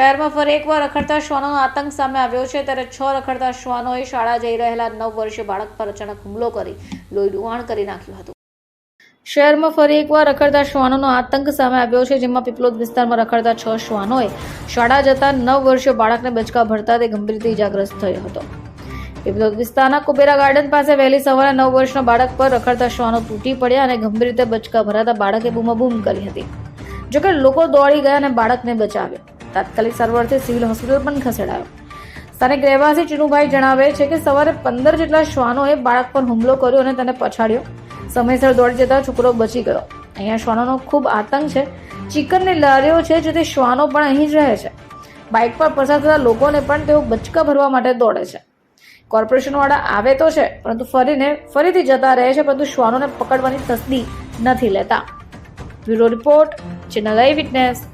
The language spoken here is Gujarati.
શહેરમાં ફરી એકવાર રખડતા શ્વાનોનો આતંક સામે આવ્યો છે. ત્યારે છ રખડતા શ્વાનોએ શાળા જઈ રહેલા નવ વર્ષીય બાળક પર અચાનક હુમલો કરી લોહી ડુવાણ કરી નાખ્યું હતું. શહેરમાં ફરી એકવાર રખડતા શ્વાનોનો આતંક સામે આવ્યો છે, જેમાં પીપલોદ વિસ્તારમાં રખડતા છ શ્વાનોએ શાળા જતા નવ વર્ષીય બાળકને બચકા ભરતા તે ગંભીર રીતે ઇજાગ્રસ્ત થયો હતો. પીપલોદ વિસ્તારના કુબેરા ગાર્ડન પાસે વહેલી સવારે નવ વર્ષના બાળક પર રખડતા શ્વાનો તૂટી પડ્યા અને ગંભીર રીતે બચકા ભરાતા બાળકે બૂમાબૂમ કરી હતી. જોકે લોકો દોડી ગયા અને બાળકને બચાવ્યો. તાત્કાલિક સારવારથી સિવિલ હોસ્પિટલ પણ ખસેડાયો. સ્થાનિક રહેવાસી ચિનુભાઈ જણાવે છે કે સવારે પંદર જેટલા શ્વાનોએ બાળક પર હુમલો કર્યો અને તેને પછાડ્યો. સમયસર દોડી જતા છોકરો બચી ગયો. અહીંયા શ્વાનોનો ખૂબ આતંક છે. ચિકનની લારીઓ છે જેથી શ્વાનો પણ અહીં જ રહે છે. બાઇક પર પસાર થતા લોકોને પણ તેઓ બચકા ભરવા માટે દોડે છે. કોર્પોરેશનવાળા આવે તો છે, પરંતુ ફરીને ફરીથી જતા રહે છે, પરંતુ શ્વાનોને પકડવાની તસ્દી નથી લેતા. Bureau report channel eye witness.